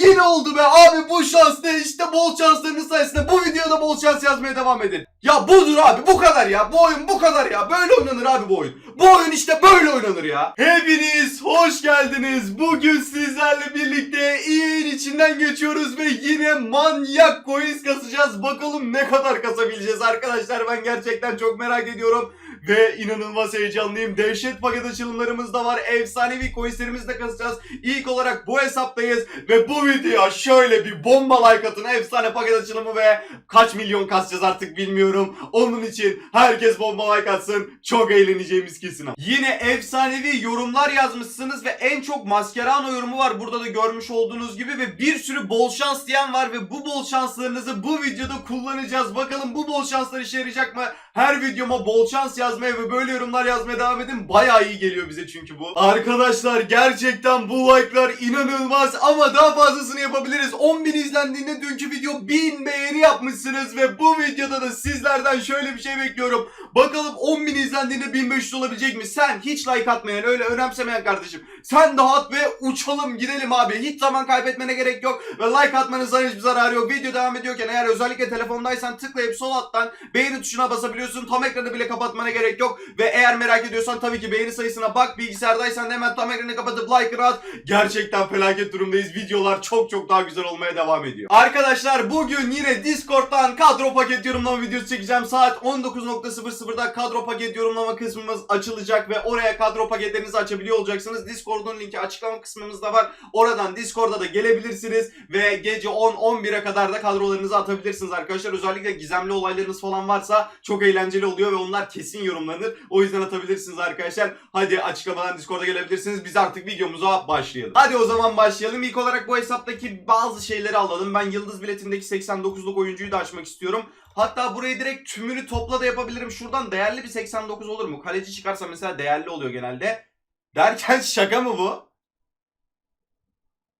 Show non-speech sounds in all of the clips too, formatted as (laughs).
yine oldu be abi bu şans ne işte bol şanslarınız sayesinde bu videoda bol şans yazmaya devam edin. Ya budur abi bu kadar ya bu oyun bu kadar ya böyle oynanır abi bu oyun. Bu oyun işte böyle oynanır ya. Hepiniz hoş geldiniz. Bugün sizlerle birlikte EA'in içinden geçiyoruz ve yine manyak coins kasacağız. Bakalım ne kadar kasabileceğiz arkadaşlar ben gerçekten çok merak ediyorum. Ve inanılmaz heyecanlıyım. Dehşet paket açılımlarımız da var. Efsanevi coinslerimizi de kasacağız. İlk olarak bu hesaptayız. Ve bu videoya şöyle bir bomba like atın. Efsane paket açılımı ve kaç milyon kasacağız artık bilmiyorum. Onun için herkes bomba like atsın. Çok eğleneceğimiz kesin. Yine efsanevi yorumlar yazmışsınız ve en çok Mascherano yorumu var. Burada da görmüş olduğunuz gibi ve bir sürü bol şans diyen var ve bu bol şanslarınızı bu videoda kullanacağız. Bakalım bu bol şanslar işe yarayacak mı? Her videoma bol şans yazmaya ve böyle yorumlar yazmaya devam edin. Bayağı iyi geliyor bize çünkü bu. Arkadaşlar gerçekten bu like'lar inanılmaz ama daha fazlasını yapabiliriz. 10.000 izlendiğinde dünkü video 1000 beğeni yapmışsınız ve bu videoda da sizlerden şöyle bir şey bekliyorum. Bakalım 10.000 izlendiğinde 1500 olabilecek mi? Sen hiç like atmayan, öyle önemsemeyen kardeşim. Sen de at ve uçalım gidelim abi. Hiç zaman kaybetmene gerek yok ve like atmanızdan hiçbir zararı yok. Video devam ediyorken eğer özellikle telefondaysan tıklayıp sol alttan beğeni tuşuna basabiliyorsun. Tam ekranı bile kapatmana gerek yok. Ve eğer merak ediyorsan tabii ki beğeni sayısına bak. Bilgisayardaysan da hemen tam ekranı kapatıp like at. Gerçekten felaket durumdayız. Videolar çok çok daha güzel olmaya devam ediyor. Arkadaşlar bugün yine Discord'dan kadro paket yorumlama videosu çekeceğim. Saat 19.00'da kadro paket yorumlama kısmımız açılacak ve oraya kadro paketlerinizi açabiliyor olacaksınız. Discord'un linki açıklama kısmımızda var. Oradan Discord'a da gelebilirsiniz ve gece 10-11'e kadar da kadrolarınızı atabilirsiniz arkadaşlar. Özellikle gizemli olaylarınız falan varsa çok eğlenceli oluyor ve onlar kesin yorumlanır. O yüzden atabilirsiniz arkadaşlar. Hadi açıklamadan Discord'a gelebilirsiniz. Biz artık videomuza başlayalım. Hadi o zaman başlayalım. İlk olarak bu hesaptaki bazı şeyleri alalım. Ben Yıldız biletindeki 89'luk oyuncuyu da açmak istiyorum. Hatta burayı direkt tümünü topla da yapabilirim. Şuradan değerli bir 89 olur mu? Kaleci çıkarsa mesela değerli oluyor genelde. Derken (laughs) şaka mı bu?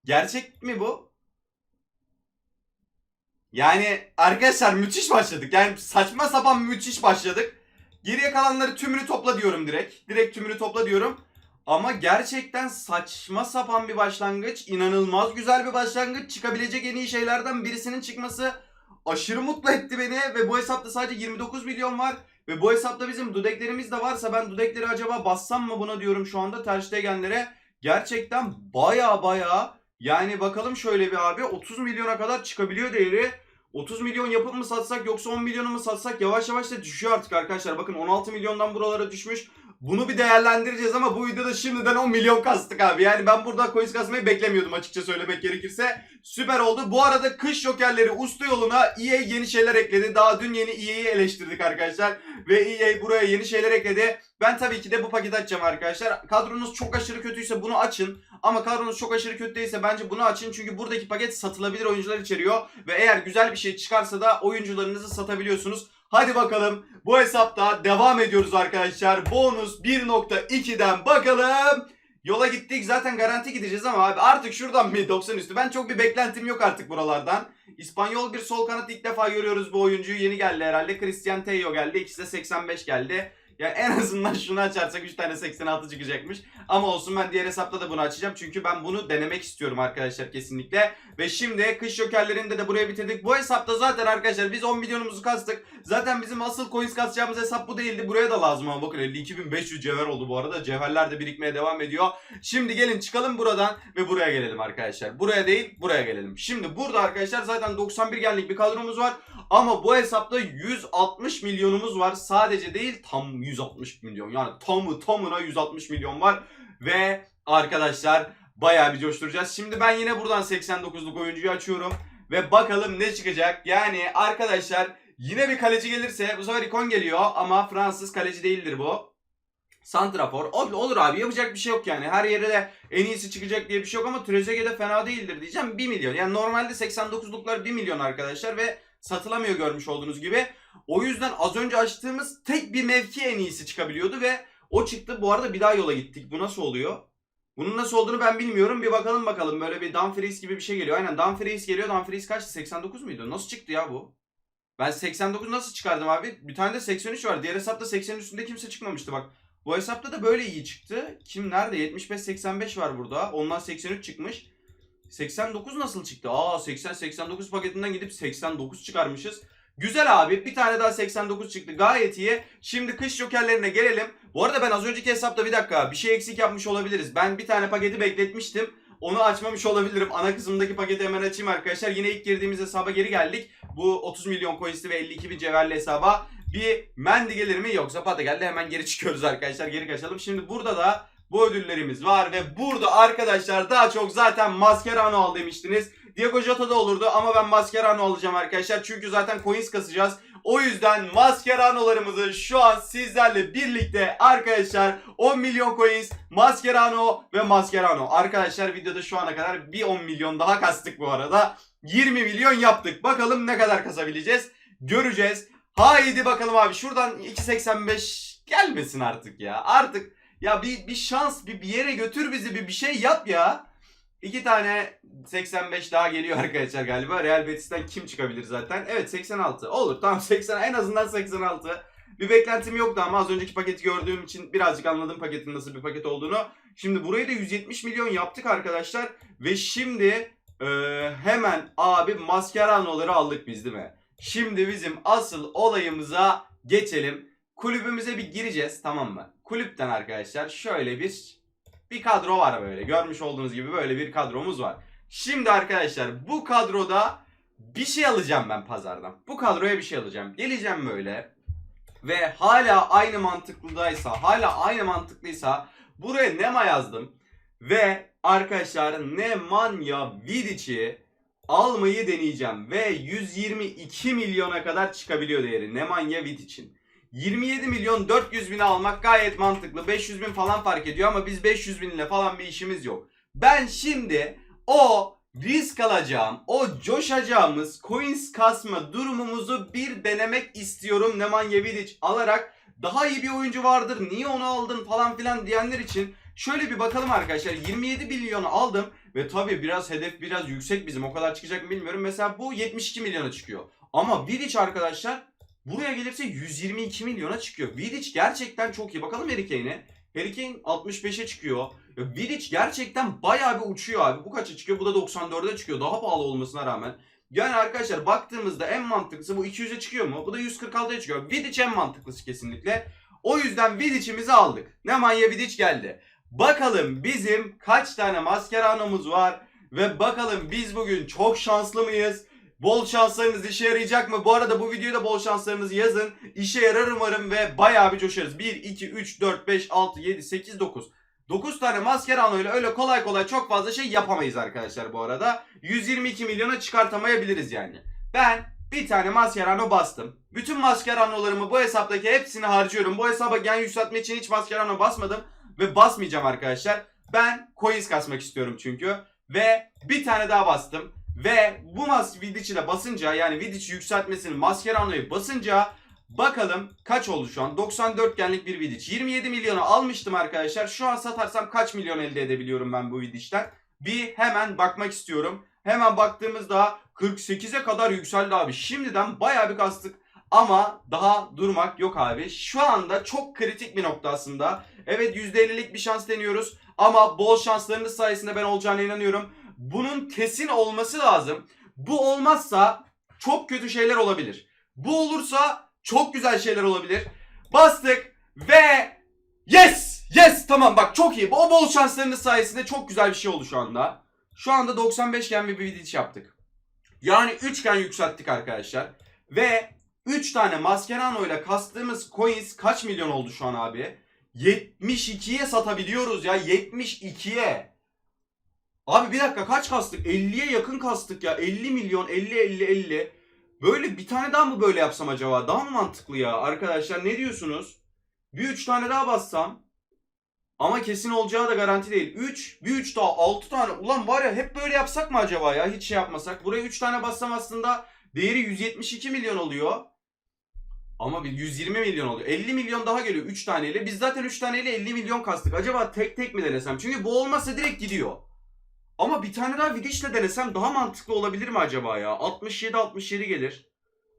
Gerçek mi bu? Yani arkadaşlar müthiş başladık. Yani saçma sapan müthiş başladık. Geriye kalanları tümünü topla diyorum direkt. Direkt tümünü topla diyorum. Ama gerçekten saçma sapan bir başlangıç. inanılmaz güzel bir başlangıç. Çıkabilecek en iyi şeylerden birisinin çıkması aşırı mutlu etti beni. Ve bu hesapta sadece 29 milyon var. Ve bu hesapta bizim dudeklerimiz de varsa ben dudekleri acaba bassam mı buna diyorum şu anda Ter Stegen'lere. Gerçekten baya baya yani bakalım şöyle bir abi 30 milyona kadar çıkabiliyor değeri. 30 milyon yapıp mı satsak yoksa 10 milyonu mu satsak yavaş yavaş da düşüyor artık arkadaşlar. Bakın 16 milyondan buralara düşmüş. Bunu bir değerlendireceğiz ama bu videoda şimdiden 10 milyon kastık abi. Yani ben burada coins kasmayı beklemiyordum açıkça söylemek gerekirse. Süper oldu. Bu arada kış jokerleri usta yoluna EA yeni şeyler ekledi. Daha dün yeni EA'yi eleştirdik arkadaşlar. Ve EA buraya yeni şeyler ekledi. Ben tabii ki de bu paketi açacağım arkadaşlar. Kadronuz çok aşırı kötüyse bunu açın. Ama kadronuz çok aşırı kötü değilse bence bunu açın. Çünkü buradaki paket satılabilir oyuncular içeriyor. Ve eğer güzel bir şey çıkarsa da oyuncularınızı satabiliyorsunuz. Hadi bakalım bu hesapta devam ediyoruz arkadaşlar. Bonus 1.2'den bakalım. Yola gittik zaten garanti gideceğiz ama abi artık şuradan bir 90 üstü. Ben çok bir beklentim yok artık buralardan. İspanyol bir sol kanat ilk defa görüyoruz bu oyuncuyu. Yeni geldi herhalde. Christian Tello geldi. İkisi de 85 geldi. Ya en azından şunu açarsak 3 tane 86 çıkacakmış. Ama olsun ben diğer hesapta da bunu açacağım. Çünkü ben bunu denemek istiyorum arkadaşlar kesinlikle. Ve şimdi kış jokerlerinde de buraya bitirdik. Bu hesapta zaten arkadaşlar biz 10 milyonumuzu kastık. Zaten bizim asıl coins kasacağımız hesap bu değildi. Buraya da lazım ama bakın 52.500 cevher oldu bu arada. Cevherler de birikmeye devam ediyor. Şimdi gelin çıkalım buradan ve buraya gelelim arkadaşlar. Buraya değil buraya gelelim. Şimdi burada arkadaşlar zaten 91 genlik bir kadromuz var. Ama bu hesapta 160 milyonumuz var. Sadece değil tam 160 milyon. Yani tamı tamına 160 milyon var. Ve arkadaşlar bayağı bir coşturacağız. Şimdi ben yine buradan 89'luk oyuncuyu açıyorum. Ve bakalım ne çıkacak. Yani arkadaşlar yine bir kaleci gelirse bu sefer ikon geliyor. Ama Fransız kaleci değildir bu. Santrafor. Olur, olur abi yapacak bir şey yok yani. Her yere de en iyisi çıkacak diye bir şey yok ama Trezeguet de fena değildir diyeceğim. 1 milyon. Yani normalde 89'luklar 1 milyon arkadaşlar ve satılamıyor görmüş olduğunuz gibi. O yüzden az önce açtığımız tek bir mevki en iyisi çıkabiliyordu ve o çıktı. Bu arada bir daha yola gittik. Bu nasıl oluyor? Bunun nasıl olduğunu ben bilmiyorum. Bir bakalım bakalım. Böyle bir Dumfries gibi bir şey geliyor. Aynen Dumfries geliyor. Dumfries kaçtı? 89 muydu? Nasıl çıktı ya bu? Ben 89 nasıl çıkardım abi? Bir tane de 83 var. Diğer hesapta 80'in üstünde kimse çıkmamıştı bak. Bu hesapta da böyle iyi çıktı. Kim nerede? 75-85 var burada. Ondan 83 çıkmış. 89 nasıl çıktı? Aa 80-89 paketinden gidip 89 çıkarmışız. Güzel abi bir tane daha 89 çıktı gayet iyi. Şimdi kış jokerlerine gelelim. Bu arada ben az önceki hesapta bir dakika bir şey eksik yapmış olabiliriz. Ben bir tane paketi bekletmiştim. Onu açmamış olabilirim. Ana kısımdaki paketi hemen açayım arkadaşlar. Yine ilk girdiğimiz hesaba geri geldik. Bu 30 milyon coinsli ve 52 bin cevherli hesaba bir mendi gelir mi yoksa pata geldi hemen geri çıkıyoruz arkadaşlar. Geri kaçalım. Şimdi burada da bu ödüllerimiz var ve burada arkadaşlar daha çok zaten Mascherano al demiştiniz. Diego Jota da olurdu ama ben Mascherano alacağım arkadaşlar. Çünkü zaten coins kasacağız. O yüzden Mascherano'larımızı şu an sizlerle birlikte arkadaşlar 10 milyon coins Mascherano ve Mascherano. Arkadaşlar videoda şu ana kadar bir 10 milyon daha kastık bu arada. 20 milyon yaptık. Bakalım ne kadar kasabileceğiz. Göreceğiz. Haydi bakalım abi şuradan 2.85 gelmesin artık ya. Artık ya bir, bir şans bir, bir yere götür bizi bir, bir şey yap ya. İki tane 85 daha geliyor (laughs) arkadaşlar galiba. Real Betis'ten kim çıkabilir zaten? Evet 86. Olur tamam (laughs) 80 en azından 86. Bir beklentim yoktu ama az önceki paketi gördüğüm için birazcık anladım paketin nasıl bir paket olduğunu. Şimdi burayı da 170 milyon yaptık arkadaşlar. Ve şimdi e, hemen abi Mascherano'ları aldık biz değil mi? Şimdi bizim asıl olayımıza geçelim. Kulübümüze bir gireceğiz tamam mı? Kulüpten arkadaşlar şöyle bir bir kadro var böyle. Görmüş olduğunuz gibi böyle bir kadromuz var. Şimdi arkadaşlar bu kadroda bir şey alacağım ben pazardan. Bu kadroya bir şey alacağım. Geleceğim böyle ve hala aynı mantıklıdaysa, hala aynı mantıklıysa buraya Nema yazdım. Ve arkadaşlar Nemanja Vidic'i almayı deneyeceğim. Ve 122 milyona kadar çıkabiliyor değeri Nemanja Vidic'in. 27 milyon 400 bini almak gayet mantıklı. 500 bin falan fark ediyor ama biz 500 binle falan bir işimiz yok. Ben şimdi o risk alacağım, o coşacağımız coins kasma durumumuzu bir denemek istiyorum Nemanja Vidic alarak. Daha iyi bir oyuncu vardır, niye onu aldın falan filan diyenler için şöyle bir bakalım arkadaşlar. 27 milyonu aldım ve tabii biraz hedef biraz yüksek bizim. O kadar çıkacak mı bilmiyorum. Mesela bu 72 milyona çıkıyor. Ama Vidic arkadaşlar Buraya gelirse 122 milyona çıkıyor. Vidic gerçekten çok iyi. Bakalım Harry Kane'e. Harry Kane 65'e çıkıyor. Ya Vidic gerçekten bayağı bir uçuyor abi. Bu kaça çıkıyor? Bu da 94'e çıkıyor. Daha pahalı olmasına rağmen. Yani arkadaşlar baktığımızda en mantıklısı bu 200'e çıkıyor mu? Bu da 146'ya çıkıyor. Vidic en mantıklısı kesinlikle. O yüzden Vidic'imizi aldık. Nemanja Vidic geldi. Bakalım bizim kaç tane Mascherano'muz var? Ve bakalım biz bugün çok şanslı mıyız? Bol şanslarınız işe yarayacak mı? Bu arada bu videoda bol şanslarınızı yazın. İşe yarar umarım ve bayağı bir coşarız. 1, 2, 3, 4, 5, 6, 7, 8, 9. 9 tane Mascherano ile öyle kolay kolay çok fazla şey yapamayız arkadaşlar bu arada. 122 milyona çıkartamayabiliriz yani. Ben bir tane Mascherano bastım. Bütün Mascherano'larımı bu hesaptaki hepsini harcıyorum. Bu hesaba gen yükseltme için hiç Mascherano basmadım. Ve basmayacağım arkadaşlar. Ben coins kasmak istiyorum çünkü. Ve bir tane daha bastım. Ve bu mas Vidic ile basınca yani Vidic yükseltmesini Mascherano'yu basınca bakalım kaç oldu şu an? 94 genlik bir Vidic. 27 milyonu almıştım arkadaşlar. Şu an satarsam kaç milyon elde edebiliyorum ben bu Vidic'ten? Bir hemen bakmak istiyorum. Hemen baktığımızda 48'e kadar yükseldi abi. Şimdiden bayağı bir kastık. Ama daha durmak yok abi. Şu anda çok kritik bir nokta aslında. Evet %50'lik bir şans deniyoruz. Ama bol şanslarınız sayesinde ben olacağına inanıyorum bunun kesin olması lazım. Bu olmazsa çok kötü şeyler olabilir. Bu olursa çok güzel şeyler olabilir. Bastık ve yes! Yes! Tamam bak çok iyi. O bol şanslarınız sayesinde çok güzel bir şey oldu şu anda. Şu anda 95 gen bir video yaptık. Yani 3 gen yükselttik arkadaşlar. Ve 3 tane Mascherano ile kastığımız coins kaç milyon oldu şu an abi? 72'ye satabiliyoruz ya. 72'ye. Abi bir dakika kaç kastık? 50'ye yakın kastık ya. 50 milyon 50 50 50. Böyle bir tane daha mı böyle yapsam acaba? Daha mı mantıklı ya? Arkadaşlar ne diyorsunuz? Bir 3 tane daha bassam. Ama kesin olacağı da garanti değil. 3, bir 3 daha 6 tane. Ulan var ya hep böyle yapsak mı acaba ya? Hiç şey yapmasak. Buraya 3 tane bassam aslında değeri 172 milyon oluyor. Ama bir 120 milyon oluyor. 50 milyon daha geliyor 3 taneyle. Biz zaten 3 taneyle 50 milyon kastık. Acaba tek tek mi denesem? Çünkü bu olmazsa direkt gidiyor. Ama bir tane daha Vidic'le denesem daha mantıklı olabilir mi acaba ya? 67-67 gelir.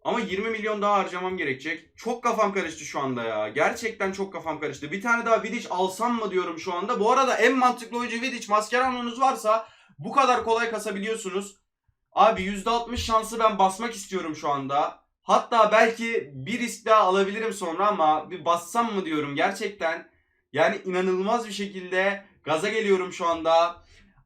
Ama 20 milyon daha harcamam gerekecek. Çok kafam karıştı şu anda ya. Gerçekten çok kafam karıştı. Bir tane daha Vidic alsam mı diyorum şu anda. Bu arada en mantıklı oyuncu Vidic. Mascherano'nuz varsa Bu kadar kolay kasabiliyorsunuz. Abi %60 şansı ben basmak istiyorum şu anda. Hatta belki bir risk daha alabilirim sonra ama bir bassam mı diyorum gerçekten. Yani inanılmaz bir şekilde gaza geliyorum şu anda.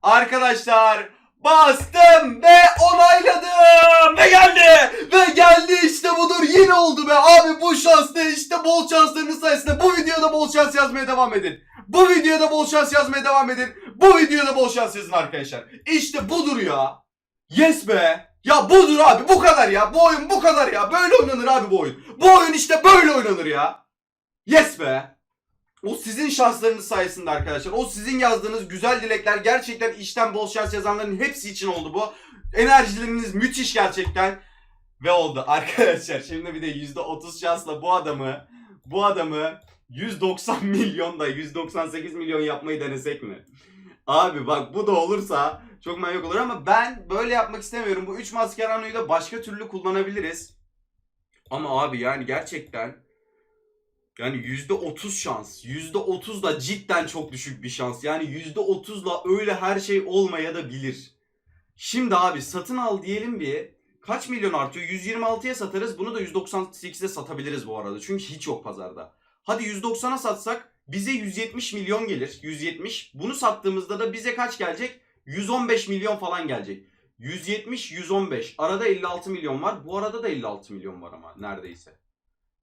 Arkadaşlar bastım ve onayladım ve geldi ve geldi işte budur yine oldu be abi bu şans ne işte bol şanslarınız sayesinde bu videoda bol şans yazmaya devam edin. Bu videoda bol şans yazmaya devam edin. Bu videoda bol şans yazın arkadaşlar. İşte budur ya. Yes be. Ya budur abi bu kadar ya. Bu oyun bu kadar ya. Böyle oynanır abi bu oyun. Bu oyun işte böyle oynanır ya. Yes be. O sizin şanslarınız sayesinde arkadaşlar. O sizin yazdığınız güzel dilekler gerçekten işten bol şans yazanların hepsi için oldu bu. Enerjileriniz müthiş gerçekten. Ve oldu (laughs) arkadaşlar. Şimdi bir de %30 şansla bu adamı bu adamı 190 milyonda 198 milyon yapmayı denesek mi? Abi bak bu da olursa çok manyak olur ama ben böyle yapmak istemiyorum. Bu 3 maskeranoyu da başka türlü kullanabiliriz. Ama abi yani gerçekten yani %30 şans. %30 da cidden çok düşük bir şans. Yani %30'la öyle her şey olmaya da bilir. Şimdi abi satın al diyelim bir. Kaç milyon artıyor? 126'ya satarız. Bunu da 198'e satabiliriz bu arada. Çünkü hiç yok pazarda. Hadi 190'a satsak bize 170 milyon gelir. 170. Bunu sattığımızda da bize kaç gelecek? 115 milyon falan gelecek. 170 115. Arada 56 milyon var. Bu arada da 56 milyon var ama neredeyse.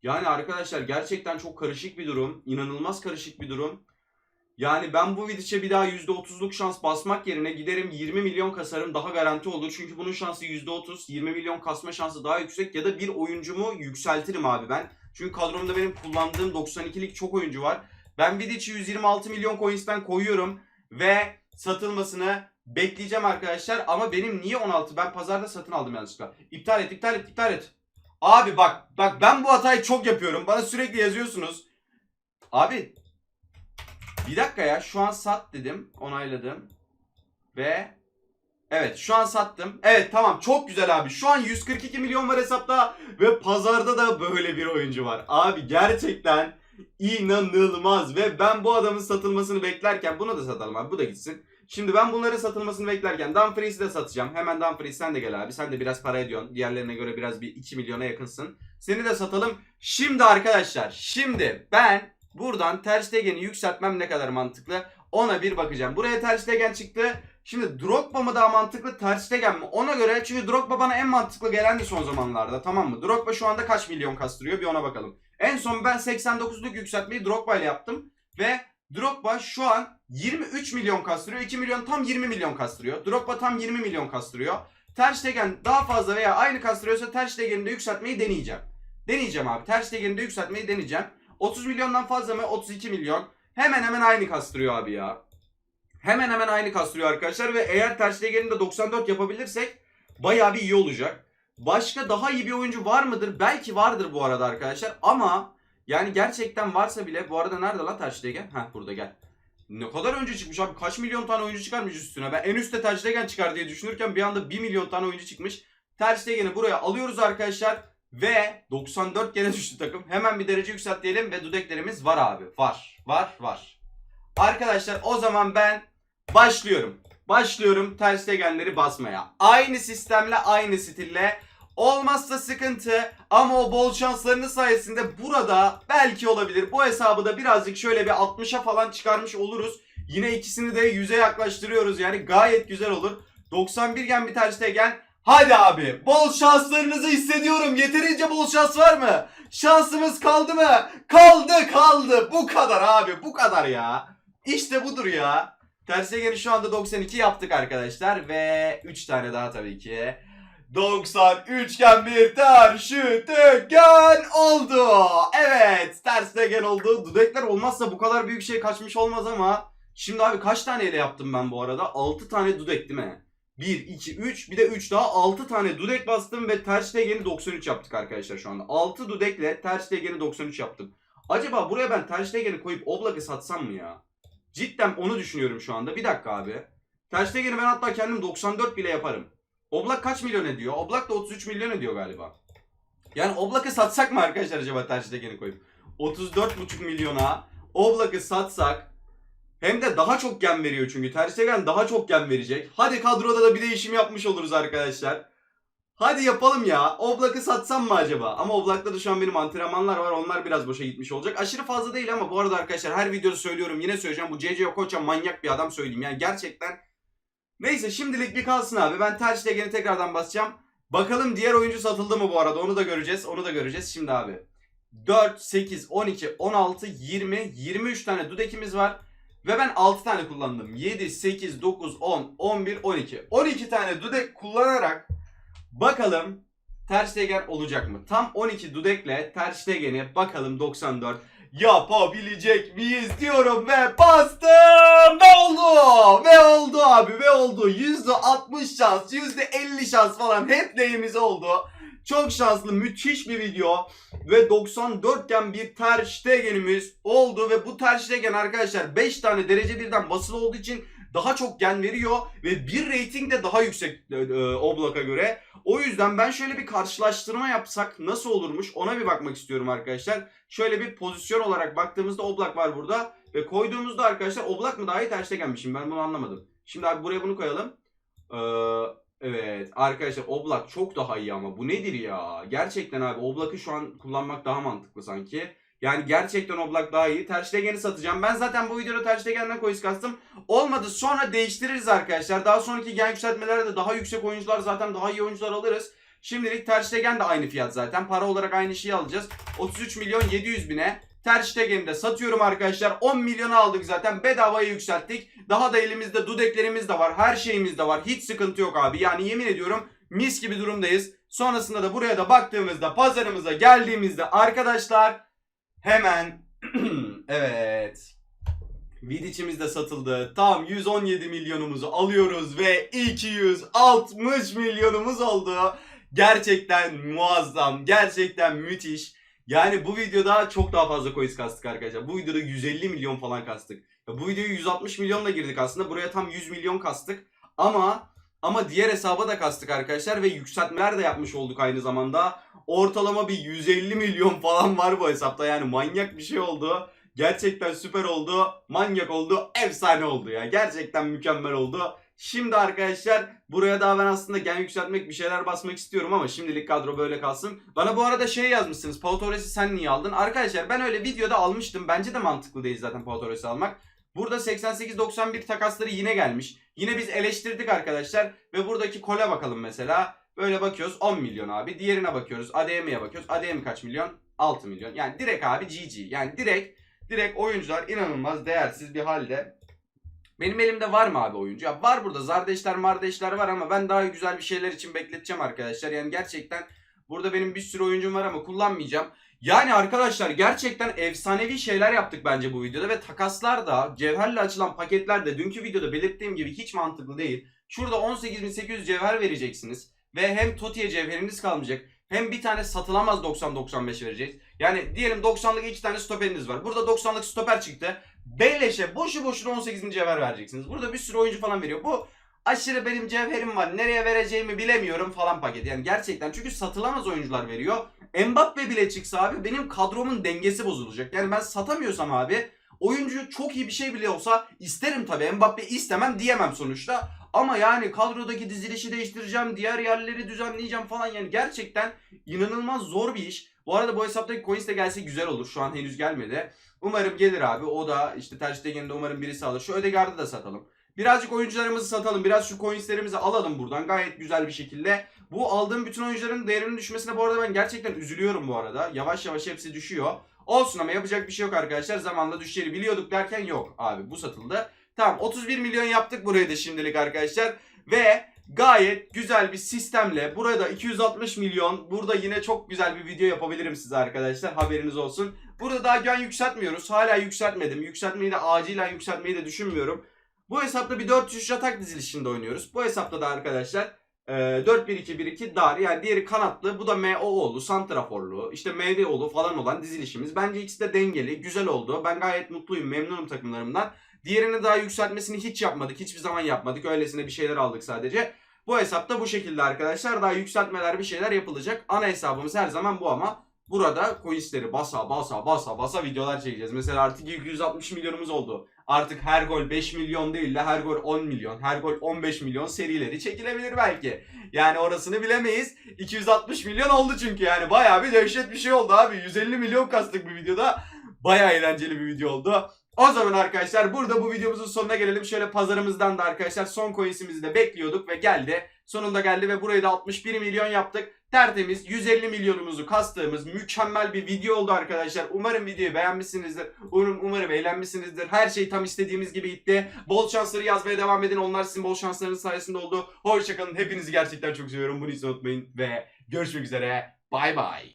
Yani arkadaşlar gerçekten çok karışık bir durum. İnanılmaz karışık bir durum. Yani ben bu Vidic'e bir daha %30'luk şans basmak yerine giderim 20 milyon kasarım daha garanti olur. Çünkü bunun şansı %30, 20 milyon kasma şansı daha yüksek ya da bir oyuncumu yükseltirim abi ben. Çünkü kadromda benim kullandığım 92'lik çok oyuncu var. Ben Vidic'i 126 milyon coins'ten koyuyorum ve satılmasını bekleyeceğim arkadaşlar. Ama benim niye 16? Ben pazarda satın aldım yanlışlıkla. İptal et, iptal et, iptal et. Abi bak, bak ben bu hatayı çok yapıyorum. Bana sürekli yazıyorsunuz. Abi bir dakika ya şu an sat dedim. Onayladım. Ve evet şu an sattım. Evet tamam çok güzel abi. Şu an 142 milyon var hesapta ve pazarda da böyle bir oyuncu var. Abi gerçekten inanılmaz ve ben bu adamın satılmasını beklerken bunu da satalım abi bu da gitsin. Şimdi ben bunların satılmasını beklerken Dumfries'i de satacağım. Hemen Dumfries sen de gel abi. Sen de biraz para ediyorsun. Diğerlerine göre biraz bir 2 milyona yakınsın. Seni de satalım. Şimdi arkadaşlar şimdi ben buradan Ter Stegen'i yükseltmem ne kadar mantıklı ona bir bakacağım. Buraya Ter Stegen çıktı. Şimdi Drogba mı daha mantıklı Ter Stegen mi? Ona göre çünkü Drogba bana en mantıklı gelendi son zamanlarda tamam mı? Drogba şu anda kaç milyon kastırıyor bir ona bakalım. En son ben 89'luk yükseltmeyi Drogba ile yaptım. Ve Drogba şu an 23 milyon kastırıyor. 2 milyon tam 20 milyon kastırıyor. Drogba tam 20 milyon kastırıyor. Ter Stegen daha fazla veya aynı kastırıyorsa Ter Stegen'i de yükseltmeyi deneyeceğim. Deneyeceğim abi. Ter Stegen'i de yükseltmeyi deneyeceğim. 30 milyondan fazla mı? 32 milyon. Hemen hemen aynı kastırıyor abi ya. Hemen hemen aynı kastırıyor arkadaşlar ve eğer Ter Stegen'i de 94 yapabilirsek bayağı bir iyi olacak. Başka daha iyi bir oyuncu var mıdır? Belki vardır bu arada arkadaşlar ama yani gerçekten varsa bile bu arada nerede lan Ter Stegen? Heh burada gel. Ne kadar önce çıkmış abi kaç milyon tane oyuncu çıkarmış üstüne. Ben en üstte Ter Stegen çıkar diye düşünürken bir anda 1 milyon tane oyuncu çıkmış. Ter Stegen'i buraya alıyoruz arkadaşlar. Ve 94 gene düştü takım. Hemen bir derece yükseltleyelim ve dudeklerimiz var abi. Var. Var. Var. Arkadaşlar o zaman ben başlıyorum. Başlıyorum Ter Stegen'leri basmaya. Aynı sistemle aynı stille. Olmazsa sıkıntı ama o bol şanslarının sayesinde burada belki olabilir. Bu hesabı da birazcık şöyle bir 60'a falan çıkarmış oluruz. Yine ikisini de 100'e yaklaştırıyoruz yani gayet güzel olur. 91 gen bir Ter Stegen. Hadi abi bol şanslarınızı hissediyorum. Yeterince bol şans var mı? Şansımız kaldı mı? Kaldı kaldı. Bu kadar abi bu kadar ya. İşte budur ya. Ter Stegen'i şu anda 92 yaptık arkadaşlar ve 3 tane daha tabii ki. 93 gen bir ter Stegen oldu. Evet Ter Stegen oldu. Dudekler olmazsa bu kadar büyük şey kaçmış olmaz ama. Şimdi abi kaç taneyle yaptım ben bu arada? 6 tane dudek değil mi? 1, 2, 3 bir de 3 daha 6 tane dudek bastım ve Ter Stegen'i 93 yaptık arkadaşlar şu anda. 6 dudekle Ter Stegen'i 93 yaptım. Acaba buraya ben Ter Stegen'i koyup Oblak'ı satsam mı ya? Cidden onu düşünüyorum şu anda. Bir dakika abi. Ter Stegen'i ben hatta kendim 94 bile yaparım. Oblak kaç milyon ediyor? Oblak da 33 milyon ediyor galiba. Yani Oblak'ı satsak mı arkadaşlar acaba Ter Stegen'i koyup? 34,5 milyona Oblak'ı satsak Hem de daha çok gen veriyor çünkü. Ter Stegen daha çok gen verecek. Hadi kadroda da bir değişim yapmış oluruz arkadaşlar. Hadi yapalım ya. Oblak'ı satsam mı acaba? Ama Oblak'ta da şu an benim antrenmanlar var. Onlar biraz boşa gitmiş olacak. Aşırı fazla değil ama bu arada arkadaşlar her videoda söylüyorum. Yine söyleyeceğim. Bu CC Okocha manyak bir adam söyleyeyim. Yani gerçekten. Neyse şimdilik bir kalsın abi. Ben Ter Stegen'i tekrardan basacağım. Bakalım diğer oyuncu satıldı mı bu arada? Onu da göreceğiz. Onu da göreceğiz şimdi abi. 4, 8, 12, 16, 20, 23 tane dudekimiz var. Ve ben 6 tane kullandım. 7, 8, 9, 10, 11, 12. 12 tane dudek kullanarak bakalım Ter Stegen olacak mı? Tam 12 dudekle Ter Stegen'i bakalım 94 yapabilecek miyiz diyorum ve bastım. Ve oldu? Ve oldu abi? Ve oldu? %60 şans %50 şans falan headlay'imiz oldu? Çok şanslı müthiş bir video. Ve 94 iken bir Ter Stegen'imiz oldu. Ve bu Ter Stegen arkadaşlar 5 tane derece birden basılı olduğu için daha çok gen veriyor. Ve bir rating de daha yüksek e, e, Oblak'a göre. O yüzden ben şöyle bir karşılaştırma yapsak nasıl olurmuş ona bir bakmak istiyorum arkadaşlar. Şöyle bir pozisyon olarak baktığımızda Oblak var burada ve koyduğumuzda arkadaşlar Oblak mı daha iyi Ter Stegen mi? Şimdi ben bunu anlamadım. Şimdi abi buraya bunu koyalım. Ee, evet arkadaşlar Oblak çok daha iyi ama bu nedir ya? Gerçekten abi Oblak'ı şu an kullanmak daha mantıklı sanki. Yani gerçekten Oblak daha iyi. Ter Stegen'i satacağım. Ben zaten bu videoda Ter Stegen'den coins kastım. Olmadı sonra değiştiririz arkadaşlar. Daha sonraki gen yükseltmelerde de daha yüksek oyuncular zaten daha iyi oyuncular alırız. Şimdilik Ter Stegen de aynı fiyat zaten. Para olarak aynı şeyi alacağız. 33 milyon 700 bine. Ter Stegen'i de satıyorum arkadaşlar. 10 milyona aldık zaten. Bedavaya yükselttik. Daha da elimizde dudeklerimiz de var. Her şeyimiz de var. Hiç sıkıntı yok abi. Yani yemin ediyorum mis gibi durumdayız. Sonrasında da buraya da baktığımızda pazarımıza geldiğimizde arkadaşlar hemen (clears throat) evet Vidic'imiz de satıldı. Tam 117 milyonumuzu alıyoruz ve 260 milyonumuz oldu. Gerçekten muazzam, gerçekten müthiş. Yani bu videoda çok daha fazla coins kastık arkadaşlar. Bu videoda 150 milyon falan kastık. Ya bu videoyu 160 milyonla girdik aslında. Buraya tam 100 milyon kastık. Ama ama diğer hesaba da kastık arkadaşlar ve yükseltmeler de yapmış olduk aynı zamanda. Ortalama bir 150 milyon falan var bu hesapta. Yani manyak bir şey oldu. Gerçekten süper oldu. Manyak oldu. Efsane oldu ya. Gerçekten mükemmel oldu. Şimdi arkadaşlar buraya daha ben aslında gen yükseltmek bir şeyler basmak istiyorum ama şimdilik kadro böyle kalsın. Bana bu arada şey yazmışsınız. Pau Torres'i sen niye aldın? Arkadaşlar ben öyle videoda almıştım. Bence de mantıklı değil zaten Pau Torres'i almak. Burada 88-91 takasları yine gelmiş. Yine biz eleştirdik arkadaşlar. Ve buradaki kole bakalım mesela. Böyle bakıyoruz 10 milyon abi. Diğerine bakıyoruz. ADM'ye bakıyoruz. ADM kaç milyon? 6 milyon. Yani direkt abi GG. Yani direkt direkt oyuncular inanılmaz değersiz bir halde. Benim elimde var mı abi oyuncu? Ya var burada Zardeşler Mardeşler var ama ben daha güzel bir şeyler için bekleteceğim arkadaşlar. Yani gerçekten burada benim bir sürü oyuncum var ama kullanmayacağım. Yani arkadaşlar gerçekten efsanevi şeyler yaptık bence bu videoda ve takaslar da cevherle açılan paketler de dünkü videoda belirttiğim gibi hiç mantıklı değil. Şurada 18.800 cevher vereceksiniz ve hem Toti'ye cevheriniz kalmayacak hem bir tane satılamaz 90-95 verecek. Yani diyelim 90'lık iki tane stoperiniz var. Burada 90'lık stoper çıktı. Beleşe boşu boşuna 18. cevher vereceksiniz. Burada bir sürü oyuncu falan veriyor. Bu aşırı benim cevherim var. Nereye vereceğimi bilemiyorum falan paket. Yani gerçekten çünkü satılamaz oyuncular veriyor. Mbappe bile çıksa abi benim kadromun dengesi bozulacak. Yani ben satamıyorsam abi oyuncu çok iyi bir şey bile olsa isterim tabii. Mbappe istemem diyemem sonuçta. Ama yani kadrodaki dizilişi değiştireceğim, diğer yerleri düzenleyeceğim falan yani gerçekten inanılmaz zor bir iş. Bu arada bu hesaptaki coins de gelse güzel olur. Şu an henüz gelmedi. Umarım gelir abi. O da işte Ter Stegen'de umarım birisi alır. Şu Ödegaard'ı da satalım. Birazcık oyuncularımızı satalım. Biraz şu coinslerimizi alalım buradan gayet güzel bir şekilde. Bu aldığım bütün oyuncuların değerinin düşmesine bu arada ben gerçekten üzülüyorum bu arada. Yavaş yavaş hepsi düşüyor. Olsun ama yapacak bir şey yok arkadaşlar. Zamanla düşeceğini biliyorduk derken yok abi bu satıldı. Tamam 31 milyon yaptık buraya da şimdilik arkadaşlar. Ve gayet güzel bir sistemle burada 260 milyon burada yine çok güzel bir video yapabilirim size arkadaşlar haberiniz olsun. Burada daha gen yükseltmiyoruz. Hala yükseltmedim. Yükseltmeyi de acilen yükseltmeyi de düşünmüyorum. Bu hesapta bir 4-3 atak dizilişinde oynuyoruz. Bu hesapta da arkadaşlar e, 4-1-2-1-2 dar yani diğeri kanatlı bu da MO'lu, santraforlu, işte MDO'lu falan olan dizilişimiz. Bence ikisi de dengeli, güzel oldu. Ben gayet mutluyum, memnunum takımlarımdan. Diğerini daha yükseltmesini hiç yapmadık. Hiçbir zaman yapmadık. Öylesine bir şeyler aldık sadece. Bu hesapta bu şekilde arkadaşlar. Daha yükseltmeler bir şeyler yapılacak. Ana hesabımız her zaman bu ama burada coinsleri basa basa basa basa videolar çekeceğiz. Mesela artık 260 milyonumuz oldu. artık her gol 5 milyon değil de her gol 10 milyon, her gol 15 milyon serileri çekilebilir belki. Yani orasını bilemeyiz. 260 milyon oldu çünkü yani bayağı bir dehşet bir şey oldu abi. 150 milyon kastık bir videoda. Bayağı eğlenceli bir video oldu. O zaman arkadaşlar burada bu videomuzun sonuna gelelim. Şöyle pazarımızdan da arkadaşlar son coinsimizi de bekliyorduk ve geldi. Sonunda geldi ve burayı da 61 milyon yaptık. Tertemiz 150 milyonumuzu kastığımız mükemmel bir video oldu arkadaşlar. Umarım videoyu beğenmişsinizdir. Umarım, umarım eğlenmişsinizdir. Her şey tam istediğimiz gibi gitti. Bol şansları yazmaya devam edin. Onlar sizin bol şanslarınız sayesinde oldu. Hoşçakalın. Hepinizi gerçekten çok seviyorum. Bunu hiç unutmayın ve görüşmek üzere. Bay bay.